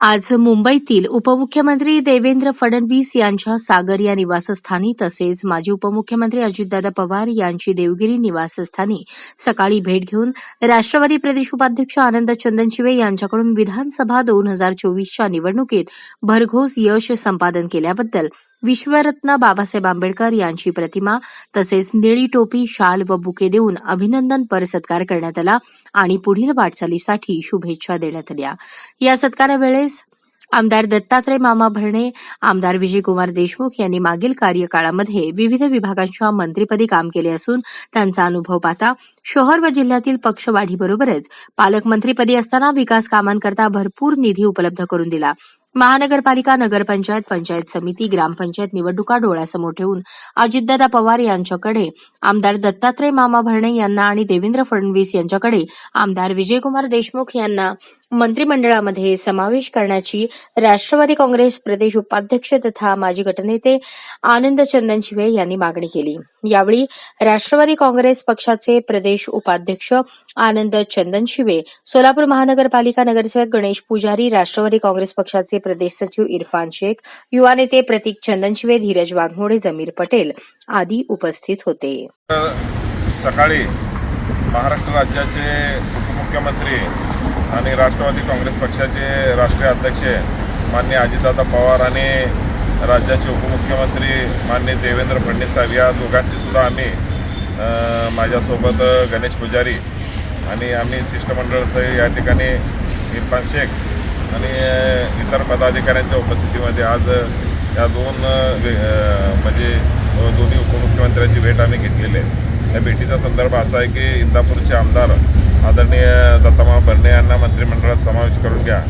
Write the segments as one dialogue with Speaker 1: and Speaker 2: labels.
Speaker 1: आज मुंबईतील उपमुख्यमंत्री देवेंद्र फडणवीस यांच्या सागर या निवासस्थानी तसेच माजी उपमुख्यमंत्री अजितदादा पवार यांची देवगिरी निवासस्थानी सकाळी भेट घेऊन राष्ट्रवादी प्रदेश उपाध्यक्ष आनंद चंदनशिवे यांच्याकडून विधानसभा दोन हजार चोवीसच्या निवडणुकीत भरघोस यश संपादन केल्याबद्दल विश्वरत्न बाबासाहेब आंबेडकर यांची प्रतिमा तसेच निळी टोपी शाल व बुके देऊन अभिनंदनपर सत्कार करण्यात आला आणि पुढील वाटचालीसाठी शुभेच्छा देण्यात आल्या. या सत्कारावेळेस आमदार दत्तात्रय मामा भरणे आमदार विजयकुमार देशमुख यांनी मागील कार्यकाळामध्ये विविध विभागांच्या मंत्रीपदी काम केले असून त्यांचा अनुभव पाहता शहर व जिल्ह्यातील पक्षवाढीबरोबरच पालकमंत्रीपदी असताना विकास कामांकरता भरपूर निधी उपलब्ध करून दिला. महानगरपालिका नगरपंचायत पंचायत समिती ग्रामपंचायत निवडणुका डोळ्यासमोर ठेवून अजितदादा पवार यांच्याकडे आमदार दत्तात्रय मामा भरणे यांना आणि देवेंद्र फडणवीस यांच्याकडे आमदार विजयकुमार देशमुख यांना मंत्रिमंडळामध्ये समावेश करण्याची राष्ट्रवादी काँग्रेस प्रदेश उपाध्यक्ष तथा माजी गटनेते आनंद चंदनशिवे यांनी मागणी केली. यावेळी राष्ट्रवादी काँग्रेस पक्षाचे प्रदेश उपाध्यक्ष आनंद चंदनशिवे सोलापूर महानगरपालिका नगरसेवक गणेश पुजारी राष्ट्रवादी काँग्रेस पक्षाचे प्रदेश सचिव इरफान शेख युवा नेते प्रतीक चंदनशिवे धीरज वाघमोडे जमीर पटेल आदी उपस्थित होते.
Speaker 2: सकाळी महाराष्ट्र राज्याचे मुख्यमंत्री आणि राष्ट्रवादी काँग्रेस पक्षाचे राष्ट्रीय अध्यक्ष मान्य अजितदादा पवार आणि राज्याचे उपमुख्यमंत्री मान्य देवेंद्र फडणवीस साहेब. या दोघांची सुद्धा आम्ही माझ्यासोबत गणेश पुजारी आणि आम्ही शिष्टमंडळसह या ठिकाणी इरफान शेख आणि इतर पदाधिकाऱ्यांच्या उपस्थितीमध्ये आज या दोन वे- म्हणजे दोन्ही उपमुख्यमंत्र्यांची भेट आम्ही घेतलेली आहे. या भेटीचा संदर्भ असा आहे की इंदापूरचे आमदार आदरणीय दत्तामा भरणे यांना मंत्रिमंडळात समावेश करून घ्या.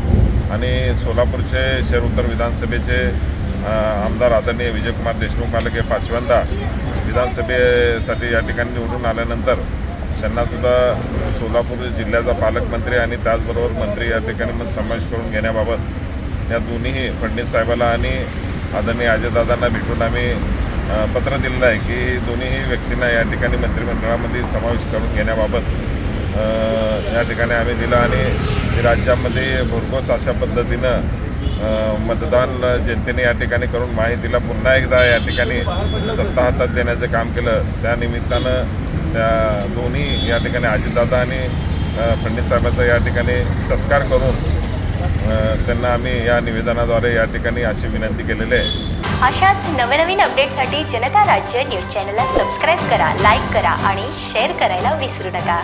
Speaker 2: आणि सोलापूरचे शहर उत्तर विधानसभेचे आमदार आदरणीय विजयकुमार देशमुख मालक हे पाचव्यांदा विधानसभेसाठी या ठिकाणी निवडून आल्यानंतर त्यांनासुद्धा सोलापूर जिल्ह्याचा पालकमंत्री आणि त्याचबरोबर मंत्री या ठिकाणी मग समावेश करून घेण्याबाबत या दोन्ही फडणवीस साहेबाला आणि आदरणीय अजयदादांना भेटून आम्ही पत्र दिलेलं आहे की दोन्ही व्यक्तींना या ठिकाणी मंत्रिमंडळामध्ये समावेश करून घेण्याबाबत या ठिकाणी आम्ही दिलं आणि राज्यामध्ये भरघोस अशा पद्धतीनं मतदान जनतेने या ठिकाणी करून माहितीला पुन्हा एकदा या ठिकाणी सत्ता हातात देण्याचं काम केलं. त्या निमित्तानं त्या दोन्ही या ठिकाणी अजितदादा आणि अ, फडणवीस साहेबांचा या ठिकाणी सत्कार करून त्यांना आम्ही या निवेदनाद्वारे या ठिकाणी अशी विनंती केलेली आहे.
Speaker 3: अशाच नवनवीन अपडेटसाठी जनता राज्य न्यूज चॅनलला सबस्क्राईब करा लाईक करा आणि शेअर करायला विसरू नका.